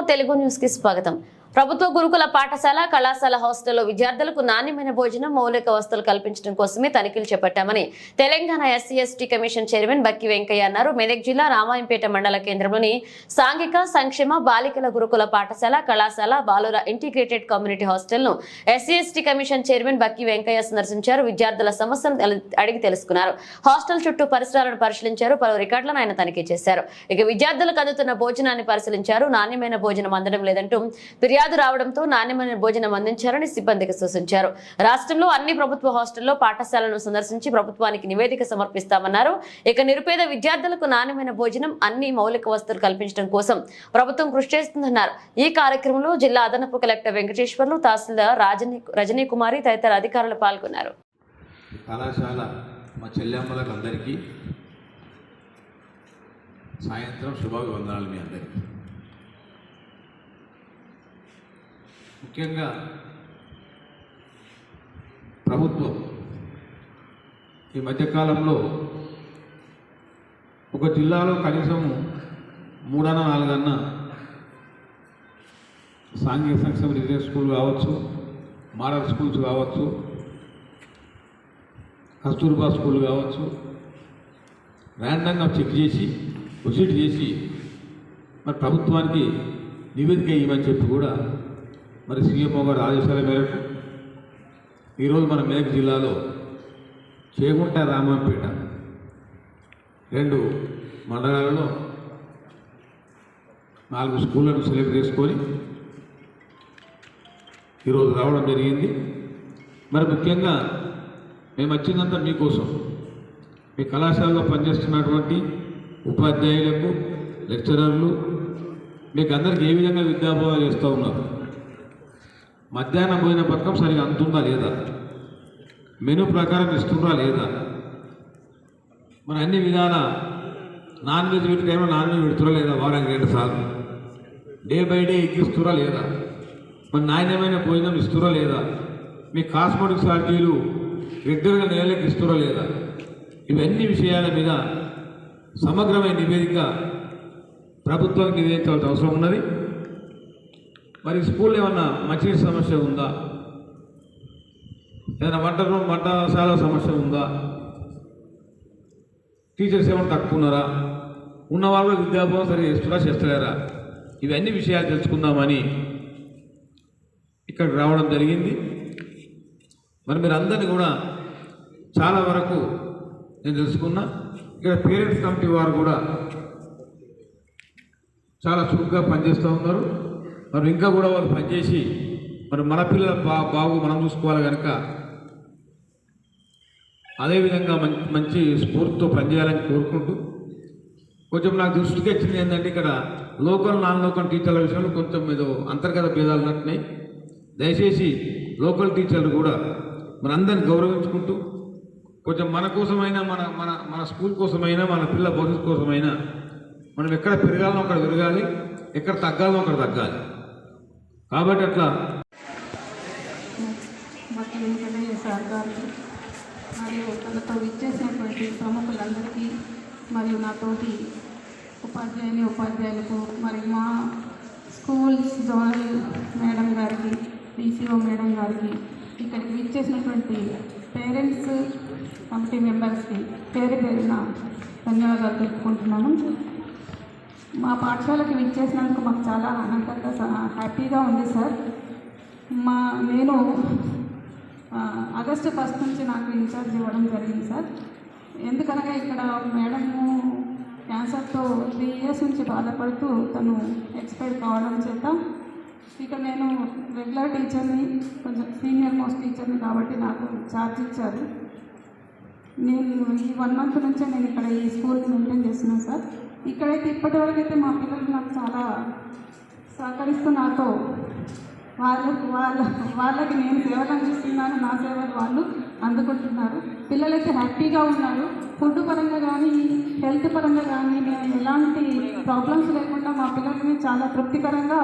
తెలుగు న్యూస్కి స్వాగతం. ప్రభుత్వ గురుకుల పాఠశాల కళాశాల హాస్టల్లో విద్యార్థులకు నాణ్యమైన భోజనం మౌలిక వసతులు కల్పించడం కోసమే తనిఖీలు చేపట్టామని Telangana SC ST commission chairman Bakki Venkaiah అన్నారు. మెదక్ జిల్లా రామాయంపేట మండల కేంద్రంలోని సాంఘిక సంక్షేమ బాలికల గురుకుల పాఠశాల కళాశాల బాలుర ఇంటిగ్రేటెడ్ కమ్యూనిటీ హాస్టల్ను SC ST commission chairman Bakki Venkaiah సందర్శించారు. విద్యార్థుల సమస్యలను అడిగి తెలుసుకున్నారు. హాస్టల్ చుట్టూ పరిసరాలను పరిశీలించారు. పలు రికార్డులను ఆయన తనిఖీ చేశారు. ఇక విద్యార్థులకు అందుతున్న భోజనాన్ని పరిశీలించారు. నాణ్యమైన భోజనం అందడం లేదంటూ ఫిర్యాదు రావడంతో నాణ్యమైన భోజనం అందించారని సిబ్బందికి సూచించారు. రాష్ట్రంలో అన్ని ప్రభుత్వ హాస్టల్లో పాఠశాలను సందర్శించి ప్రభుత్వానికి నివేదిక సమర్పిస్తామన్నారు. ఇక నిరుపేద విద్యార్థులకు నాణ్యమైన భోజనం అన్ని మౌలిక వసతులు కల్పించడం కోసం ప్రభుత్వం కృషి చేస్తుందన్నారు. ఈ కార్యక్రమంలో జిల్లా అదనపు కలెక్టర్ వెంకటేశ్వర్లు తహసీల్దార్ రాజని రజనీ కుమారి తదితర అధికారులు పాల్గొన్నారు. కళాశాల మా చెల్లెమ్మలకు అందరికీ సాయంత్రం శుభాభివందనాలు మీ అందరికీ. ముఖ్యంగా ప్రభుత్వం ఈ మధ్యకాలంలో ఒక జిల్లాలో కనీసం మూడన్న నాలుగన్న సాంఘిక సంక్షేమ రిజర్వ్ స్కూల్ కావచ్చు మోడల్ స్కూల్స్ కావచ్చు కస్తూర్బా స్కూల్ కావచ్చు ర్యాండంగా చెక్ చేసి విజిట్ చేసి మరి ప్రభుత్వానికి నివేదిక ఇవ్వమని చెప్పి కూడా మరి సీఎంఓ గారి ఆదేశాల మేరకు ఈరోజు మన మేఘ జిల్లాలో చేగుంట రామంపేట రెండు మండలాలలో నాలుగు స్కూళ్ళను సెలెక్ట్ చేసుకొని ఈరోజు రావడం జరిగింది. మరి ముఖ్యంగా మేము వచ్చిందంతా మీకోసం మీ కళాశాలలో పనిచేస్తున్నటువంటి ఉపాధ్యాయులకు లెక్చరర్లు మీకు అందరికి ఏ విధంగా విద్యాబోధన చేస్తూ ఉన్నారు? మధ్యాహ్న భోజన పథకం సరిగా అందుతుందా లేదా? మెనూ ప్రకారం ఇస్తుందా లేదా? మరి అన్ని విధాల నాన్ వెజ్ వీటి టైంలో నాన్ వెజ్ పెడుతురా లేదా వారానికి రెండు సార్లు? డే బై డే ఎక్కిస్తురా లేదా? మరి నాణ్యమైన భోజనం ఇస్తురా లేదా? మీ కాస్మెటిక్ ఛార్జీలు రెగ్యులర్గా నెలలకు ఇస్తురా లేదా? ఇవన్నీ విషయాల మీద సమగ్రమైన నివేదిక ప్రభుత్వానికి నివేదించాల్సిన అవసరం ఉన్నది. మరి స్కూల్లో ఏమన్నా మంచినీటి సమస్య ఉందా? ఏదైనా వంట రూమ్ వంటశాల సమస్య ఉందా? టీచర్స్ ఏమైనా తక్కువ ఉన్నారా? ఉన్న వాళ్ళు విద్యాభ్యాసం సరిగ్గా ఇస్తున్నా చేస్తలేరా? ఇవన్నీ విషయాలు తెలుసుకుందామని ఇక్కడ రావడం జరిగింది. మరి మీరు అందరినీ కూడా చాలా వరకు నేను తెలుసుకున్నా. ఇక్కడ పేరెంట్స్ కమిటీ వారు కూడా చాలా చురుగ్గా పనిచేస్తూ ఉన్నారు. మరి ఇంకా కూడా వాళ్ళు పనిచేసి మరి మన పిల్లల బా బాగు మనం చూసుకోవాలి కనుక అదేవిధంగా మంచి మంచి స్ఫూర్తితో పనిచేయాలని కోరుకుంటూ కొంచెం నాకు దృష్టికి వచ్చింది ఏంటంటే ఇక్కడ లోకల్ నాన్ లోకల్ టీచర్ల విషయంలో కొంచెం ఏదో అంతర్గత భేదాలు ఉన్నట్టున్నాయి దయచేసి లోకల్ టీచర్లు కూడా మనందరిని గౌరవించుకుంటూ కొంచెం మన కోసమైనా మన మన మన స్కూల్ కోసమైనా మన పిల్లల భవిష్యత్తు కోసమైనా మనం ఎక్కడ పెరగాలనో అక్కడ పెరగాలి ఎక్కడ తగ్గాలనో అక్కడ తగ్గాలి. కాబట్టి అట్లా. మరియు తనతో విచ్చేసినటువంటి ప్రముఖులందరికీ మరియు నాతోటి ఉపాధ్యాయుని ఉపాధ్యాయులకు మరి మా స్కూల్స్ జోనల్ మేడం గారికి డీసీఓ మేడం గారికి ఇక్కడికి విచ్చేసినటువంటి పేరెంట్స్ కమిటీ మెంబర్స్కి పేరు పేరున ధన్యవాదాలు తెలుపుకుంటున్నాను. మా పాఠశాలకి విచ్చేసినందుకు మాకు చాలా ఆనందంగా హ్యాపీగా ఉంది సార్. మా నేను ఆగస్టు ఫస్ట్ నుంచి నాకు ఇన్ఛార్జ్ ఇవ్వడం జరిగింది సార్. ఎందుకనగా ఇక్కడ మేడము క్యాన్సర్తో త్రీ ఇయర్స్ నుంచి బాధపడుతూ తను ఎక్స్పైర్ కావడం చేత ఇక నేను రెగ్యులర్ టీచర్ని కొంచెం సీనియర్ మోస్ట్ టీచర్ని కాబట్టి నాకు ఛార్జ్ ఇచ్చారు. నేను ఈ వన్ మంత్ నుంచే నేను ఇక్కడ ఈ స్కూల్ మెయింటైన్ చేస్తున్నాను సార్. ఇక్కడైతే ఇప్పటివరకు అయితే మా పిల్లలు నాకు చాలా సహకరిస్తూ నాతో వాళ్ళకు వాళ్ళ వాళ్ళకి నేను సేవలు అందిస్తున్నాను నా సేవలు వాళ్ళు అందుకుంటున్నారు. పిల్లలైతే హ్యాపీగా ఉన్నారు. ఫుడ్ పరంగా కానీ హెల్త్ పరంగా కానీ నేను ఎలాంటి ప్రాబ్లమ్స్ లేకుండా మా పిల్లల్ని చాలా తృప్తికరంగా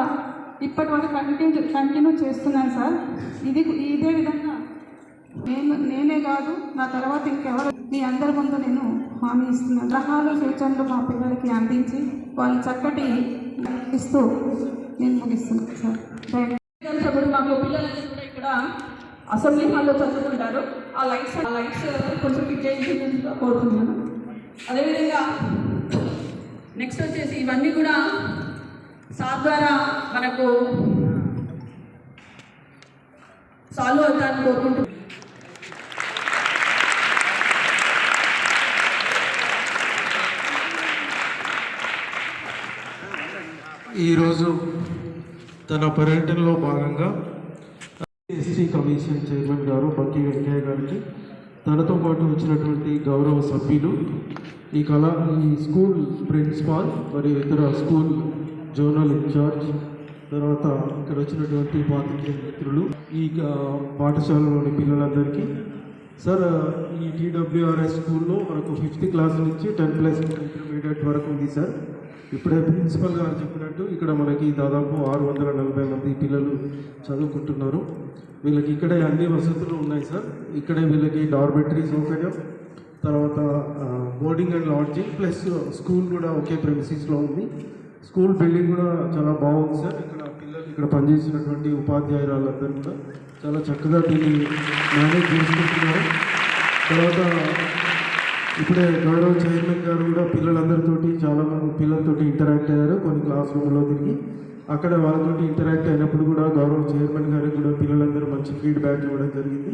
ఇప్పటి వరకు కంటిన్యూ కంటిన్యూ చేస్తున్నాను సార్. ఇది ఇదే విధంగా నేను నేనే కాదు నా తర్వాత ఇంకెవరు మీ అందరి ముందు నేను హామీ ఇస్తున్నాను. గ్రహాలు సూచనలు మా పిల్లలకి అందించి వాళ్ళు చక్కటి ఇస్తూ నేను ముగిస్తున్నాను సార్. దయ మాకు పిల్లలందరూ కూడా ఇక్కడ అసెంబ్లీ హాల్లో చదువుకుంటారు. ఆ లైట్స్ ఆ లైట్స్ కొంచెం ఫిట్ చేయించాలని కోరుతున్నాను అదేవిధంగా నెక్స్ట్ వచ్చేసి ఇవన్నీ కూడా సార్ ద్వారా మనకు సాల్వ్ అవుతారని కోరుకుంటున్నాను. ఈరోజు తన పర్యటనలో భాగంగా ఎస్టీ కమిషన్ చైర్మన్ గారు బక్కి వెంకయ్య గారికి తనతో పాటు వచ్చినటువంటి గౌరవ సభ్యులు ఈ కళా ఈ స్కూల్ ప్రిన్సిపాల్ మరియు ఇతర స్కూల్ జోనల్ ఇన్ఛార్జ్ తర్వాత ఇక్కడ వచ్చినటువంటి పాత్రికేయ మిత్రులు ఈ పాఠశాలలోని పిల్లలందరికీ. సార్ ఈ టీడబ్ల్యూఆర్ఎస్ స్కూల్లో మనకు ఫిఫ్త్ క్లాస్ నుంచి టెన్త్ క్లాస్ ఇంటర్మీడియట్ వరకు ఉంది సార్. ఇప్పుడే ప్రిన్సిపల్ గారు చెప్పినట్టు ఇక్కడ మనకి దాదాపు ఆరు వందల నలభై మంది పిల్లలు చదువుకుంటున్నారు. వీళ్ళకి ఇక్కడే అన్ని వసతులు ఉన్నాయి సార్. ఇక్కడే వీళ్ళకి డార్మెటరీ సౌకర్యం తర్వాత boarding and lodging plus school కూడా ఒకే ప్రెమిసిస్లో ఉంది. స్కూల్ బిల్డింగ్ కూడా చాలా బాగుంది సార్. ఇక్కడ పిల్లలు ఇక్కడ పనిచేసినటువంటి ఉపాధ్యాయురాలందరూ కూడా చాలా చక్కగా దీన్ని మేనేజ్ చేసుకుంటున్నారు. తర్వాత ఇప్పుడే గౌరవ చైర్మన్ గారు కూడా పిల్లలందరితోటి చాలా మంది పిల్లలతోటి ఇంటరాక్ట్ అయ్యారు కొన్ని క్లాస్ రూమ్లో తిరిగి. అక్కడ వాళ్ళతోటి ఇంటరాక్ట్ అయినప్పుడు కూడా గౌరవ చైర్మన్ గారికి కూడా పిల్లలందరూ మంచి ఫీడ్బ్యాక్ ఇవ్వడం జరిగింది.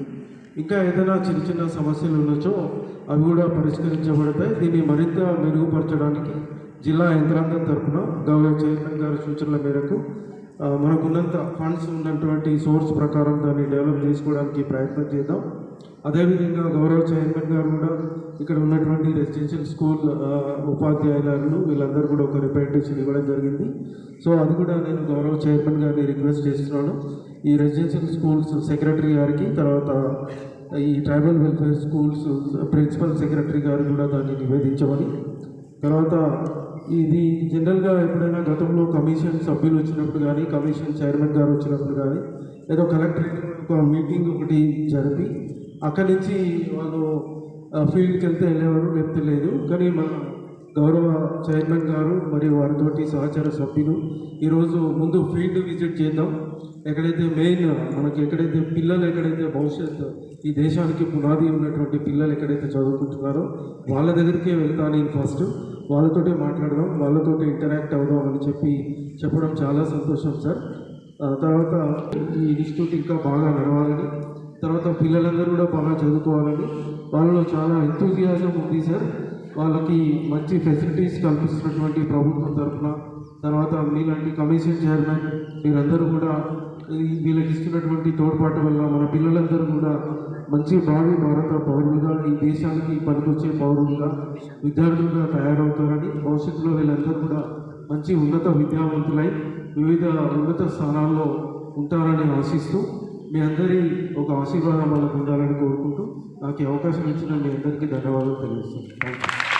ఇంకా ఏదైనా చిన్న చిన్న సమస్యలు ఉండొచ్చో అవి కూడా పరిష్కరించబడతాయి. దీన్ని మరింత మెరుగుపరచడానికి జిల్లా యంత్రాంగం తరఫున గౌరవ చైర్మన్ గారి సూచనల మేరకు మనకున్నంత ఫండ్స్ ఉన్నటువంటి సోర్స్ ప్రకారం దాన్ని డెవలప్ చేసుకోవడానికి ప్రయత్నం చేద్దాం. అదేవిధంగా గౌరవ చైర్మన్ గారు కూడా ఇక్కడ ఉన్నటువంటి రెసిడెన్షియల్ స్కూల్ ఉపాధ్యాయులను వీళ్ళందరూ కూడా ఒక రిప్రజెంటేషన్ ఇవ్వడం జరిగింది. సో అది కూడా నేను గౌరవ చైర్మన్ గారిని రిక్వెస్ట్ చేస్తున్నాను. ఈ రెసిడెన్షియల్ స్కూల్స్ సెక్రటరీ గారికి తర్వాత ఈ tribal welfare schools principal secretary గారు కూడా దాన్ని నివేదించమని. తర్వాత ఇది జనరల్గా ఎప్పుడైనా గతంలో కమిషన్ సభ్యులు వచ్చినప్పుడు కానీ కమిషన్ చైర్మన్ గారు వచ్చినప్పుడు కానీ ఏదో కలెక్టరేట్ ఒక మీటింగ్ ఒకటి జరిపి అక్కడి నుంచి వాళ్ళు ఫీల్డ్కి వెళ్తే వెళ్ళేవారు లేకపోతే కానీ మన గౌరవ చైర్మన్ గారు మరియు వారితోటి సహచర సభ్యులు ఈరోజు ముందు ఫీల్డ్ విజిట్ చేద్దాం. ఎక్కడైతే మెయిన్ మనకి ఎక్కడైతే పిల్లలు ఎక్కడైతే భవిష్యత్ ఈ దేశానికి పునాది ఉన్నటువంటి పిల్లలు ఎక్కడైతే చదువుకుంటున్నారో వాళ్ళ దగ్గరికే వెళ్తాను నేను ఫస్ట్ వాళ్ళతోటే మాట్లాడదాం వాళ్ళతోటి ఇంటరాక్ట్ అవుదాం అని చెప్పి చెప్పడం చాలా సంతోషం సార్ తర్వాత ఈ ఇన్స్టిట్యూట్ ఇంకా బాగా నడవాలని తర్వాత పిల్లలందరూ కూడా బాగా చదువుకోవాలని వాళ్ళలో చాలా ఎంతూజియాజం ఉంది సార్ వాళ్ళకి మంచి ఫెసిలిటీస్ కల్పిస్తున్నటువంటి ప్రభుత్వం తరఫున తర్వాత మీలాంటి కమిషన్ చైర్మన్ మీరందరూ కూడా వీళ్ళకి ఇస్తున్నటువంటి తోడ్పాటు వల్ల మన పిల్లలందరూ కూడా మంచి భావి భారత పౌరులుగా ఈ దేశానికి పనికొచ్చే పౌరులుగా విద్యార్థులుగా తయారవుతారని భవిష్యత్తులో వీళ్ళందరూ కూడా మంచి ఉన్నత విద్యావంతులై వివిధ ఉన్నత స్థానాల్లో ఉంటారని ఆశిస్తూ మీ అందరి ఒక ఆశీర్వాదం వాళ్ళకు ఉండాలని కోరుకుంటూ నాకు ఈ అవకాశం ఇచ్చిన మీ అందరికీ ధన్యవాదాలు తెలియజేస్తాను థ్యాంక్ యూ